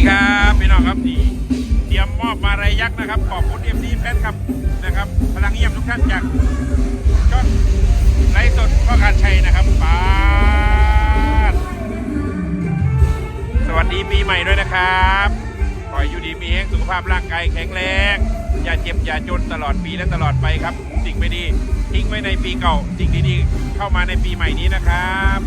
ดีครับพี่น้องครับนี่เตรียมมอบมาลัยยักษ์นะครับ ขอบคุณเอ็มดีแฟนครับนะครับ พลังเยี่ยมทุกท่านจากช่องไลฟ์สดพ่อการชัยนะครับปาสวัสดีปีใหม่ด้วยนะครับขออยู่ดีมีแห้งสุขภาพร่างกายแข็งแรง อย่าเจ็บอย่าจนตลอดปีและตลอดไปครับ สิ่งไม่ดี ทิ้งไว้ในปีเก่า สิ่งดีๆเข้ามาในปีใหม่นี้นะครับ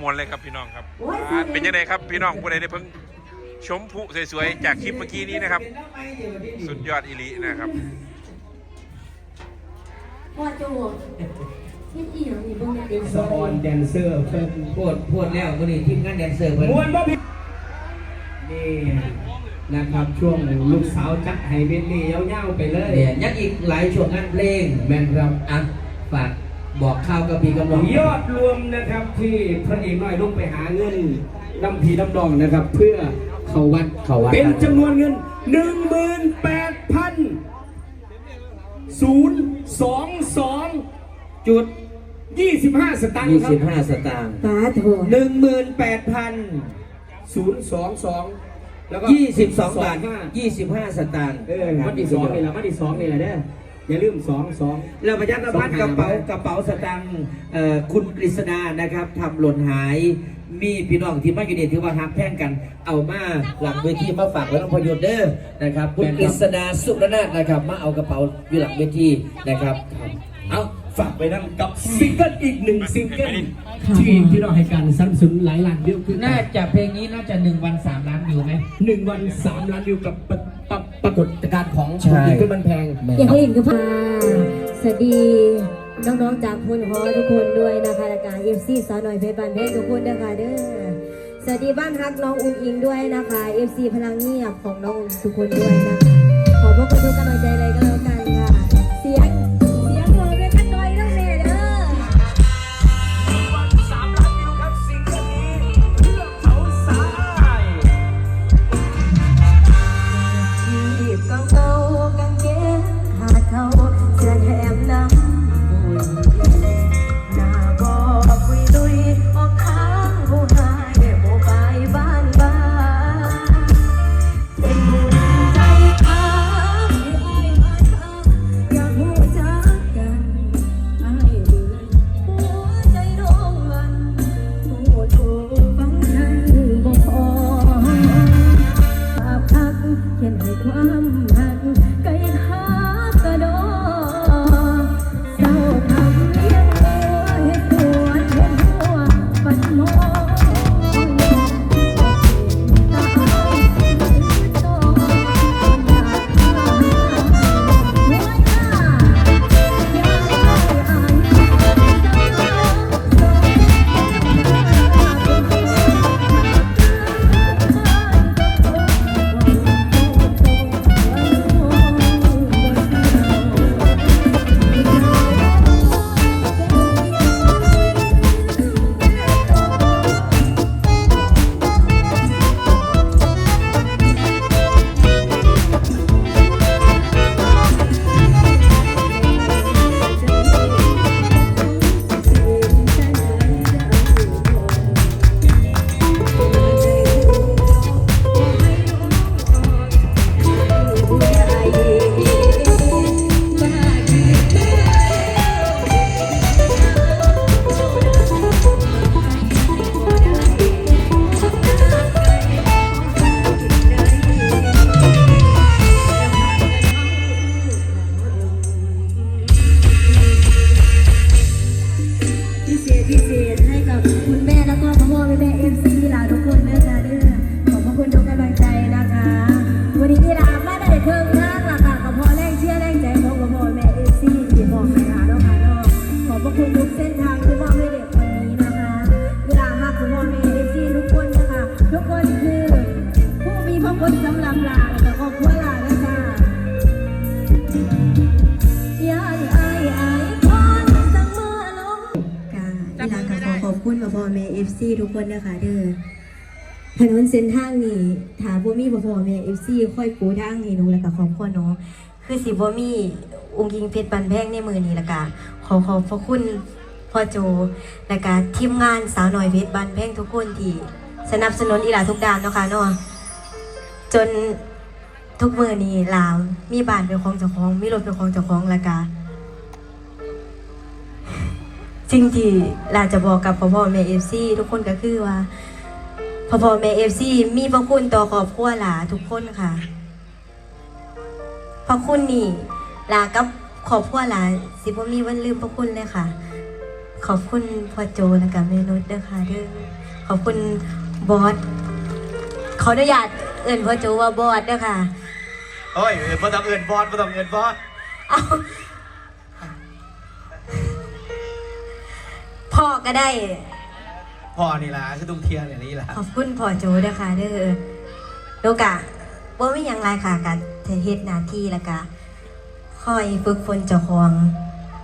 มวนเลยครับพี่น้องครับอ่าเป็นยังไงครับพี่น้องผู้ใดได้เพิ่งชมผู้สวยๆจากคลิปเมื่อกี้นี้นะครับ สุดยอดอิลินะครับ พ่อโจที่อีหยังนี่เบิ่งเด็กสออนแดนเซอร์เพิ่นพูดพูดแล้ววันนี้ทีมงานแดนเซอร์เพิ่นมวนบ่ผิดนี่นะครับช่วงลูกสาวจัดให้เบนนี่ยาวๆไปเลยเนี่ยยังอีกหลายช่วงงานเพลงแม่นครับอะฝาก บอกข่าวกับพี่กำลังยอดรวมนะครับที่พระเอกน้อยลงไปหาเงินน้ำพีน้ำดองนะครับ เพื่อเขาวัดเขาวัดเป็นจำนวนเงินหนึ่งหมื่นแปดพันศูนย์สองสองจุดยี่สิบห้าสตางค์ยี่ครัสิบบห้าสตางค์ตาโถหนึ่งหมื่นแปดพันศูนย์สองสองแล้วก็ยี่สิบสองบาทห้ายี่สิบห้าสตางค์เออวันที่สองนี่แหละวันที่สองนี่แหละเด้อ อย่าลืมสองสอง เราประยัดพันกระเป๋ากระเป๋าสตางค์เอ่อคุณกฤษณานะครับทำหล่นหายมีพี่น้องที่มาอยู่นี่ถือว่าฮักแพ่งกัน เอามาหลังเวทีมาฝากไว้น้องพยศเด้อนะครับคุณกฤษณาสุรนาถนะครับมาเอากระเป๋าอยู่หลังเวทีนะครับเอาฝากไปนั่นกับซิงเกิลอีกหนึ่งซิงเกิลที่พี่น้องให้การสนับสนุนหลายล้านวิวคือน่าจะเพลงนี้น่าจะหนึ่งวันสามล้านวิวไหมหนึ่งวันสามล้านวิวกับปรปร ปรากฏการณ์ของใช่ซิงเกิลมันแพงอยากให้เห็นกับพาสวัสดีน้องๆจากพลฮอทุกคนด้วยนะคะและการเอฟซีสาวหน่อยเพชรบานเพชรทุกคนนะคะเด้อสวัสดีบ้านฮักน้องอุ้งอิงด้วยนะคะเอฟซีพลังเงียบของน้องทุกคนด้วยนะคะขอบพระคุณทุกกำลังใจเลย คนสำลับลาแต่ก็ควาแล้วจ้าย่านอายอายพรสังมือลงการเวลาขอขอบคุณมพ่อเมย์เอฟซีทุกคนนะคะเด้อถนนเส้นทางนี่ถามบ่มีบ่พอเมย์เอฟซีค่อยปูทางนี้หนูแล้วก็ขอบคุณเนาะคือสิบ่มีองค์ยิงเพชรบันแพงในมือนี้ละกะขอขอบพระคุณพ่อโจและกะทีมงานสาวหน่อยเพชรบันแพงทุกคนที่สนับสนุนอีหลาทุกด้านเนาะค่ะเนาะ จนทุกมือนี้ลาวมีบ้านเป็นของเจ้าของ มีรถเป็นของเจ้าของและก็สิ่งที่ลาจะบอกกับพ่อพ่อแม่เอฟซีทุกคนก็คือว่าพ่อพ่อแม่เอฟซีมีพระคุณต่อครอบครัวหลาทุกคนค่ะพระคุณนี่ลากับครอบครัวหลาสิบ่มีวันลืมพระคุณเลยค่ะ ขอบคุณพ่อโจและกับแม่นุชด้วยค่ะเด้อขอบคุณบอส ขออนุญาตเอิ่นพ่อโจว่าบอสด้วยค่ะ โอ้ยเออบ่ต้องเอินบอสบ่ต้องเอินบอสเอาพ่อก็ได้ พ่อนี่ล่ะคือตุ้งเทียนอย่างนี้ล่ะขอบคุณพ่อโจด้วยค่ะเด้อโลกะว่าไม่ยังไรค่ะกับเฮ็ดหน้าที่แล้วก็คอยฝึกฝนเจ้าของ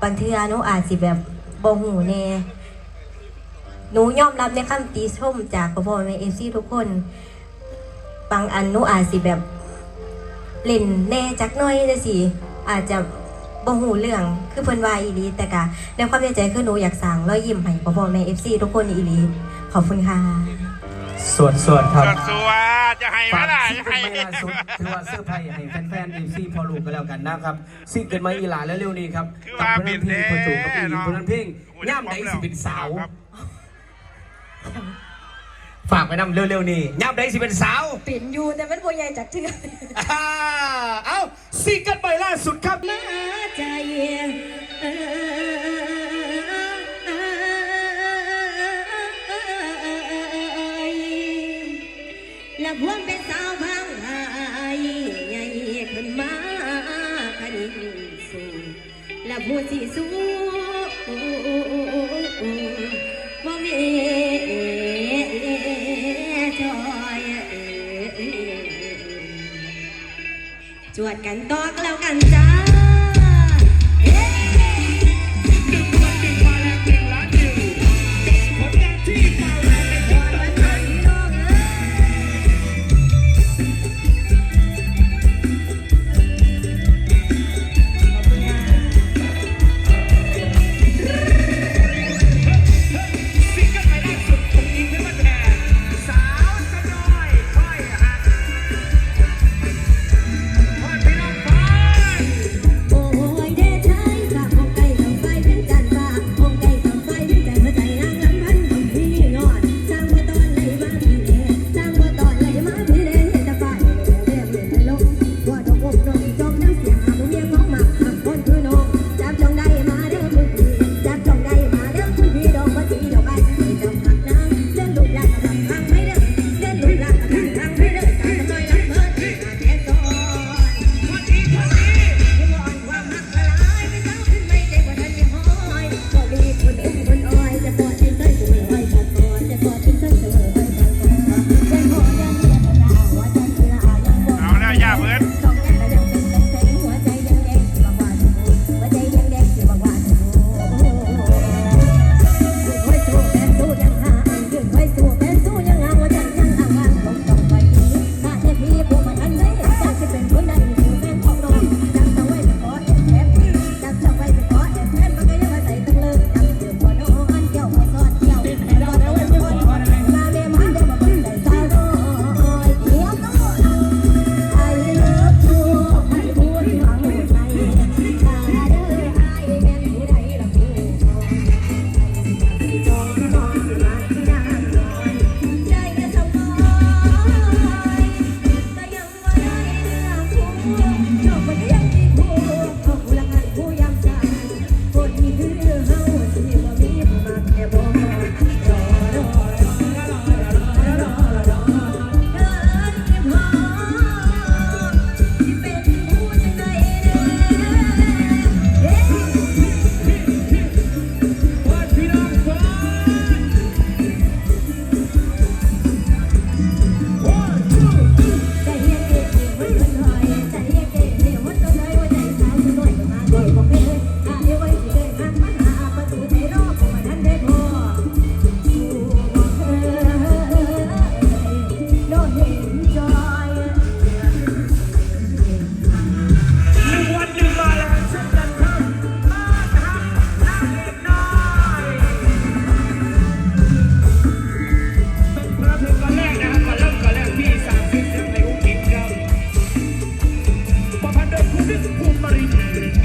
บางเทื่อหนูอาจสิแบบบ่หูแน่หนูยอมรับในคำติชมจากพ่อพ่อแม่เอฟซีทุกคน บางอันหนูอาจสิแบบ เล่นแน่จักหน้อยจังสิอาจจะบ่หูเรื่องคือเพิ่นว่าอีหลีแต่กะในความในใจคือหนูอยากสั่งรอยยิ้มให้พ่อพ่อแม่เอฟซีทุกคนอีหลีขอบคุณค่ะสวดสวดครับสดสวดจะให้ไหมฝากล่ะซิงจะเกิให้ลไม่ล่าสุดถือว่าเสื้อร์ไผ่ให้แฟนๆดีซีพอลูกกันแล้วกันนะครับซิงเกิลมาอีหลาแล้วเร็วนี้ครับคือกับว่าเพลบิงนเพลแน่งประจูกับอีหลีเนาะเพลงเพลงย่ำใดสิเป็นสาวครับ ฝากไปนำเร็วๆนี่ย่ำใดสิเป็นสาวปิ่นอยู่แต่มันบ่ใหญ่จากเทืออ่าเอ้าซิงเกิลใหม่ล่าสุดครับ มาใจเอ่ยและพวงเป็นสาวพังหายใหญ่ขึ้นมาคันสูงและผู้ที่สูงบ่มี ดกันก็ก็แล้วกันจ้า This woman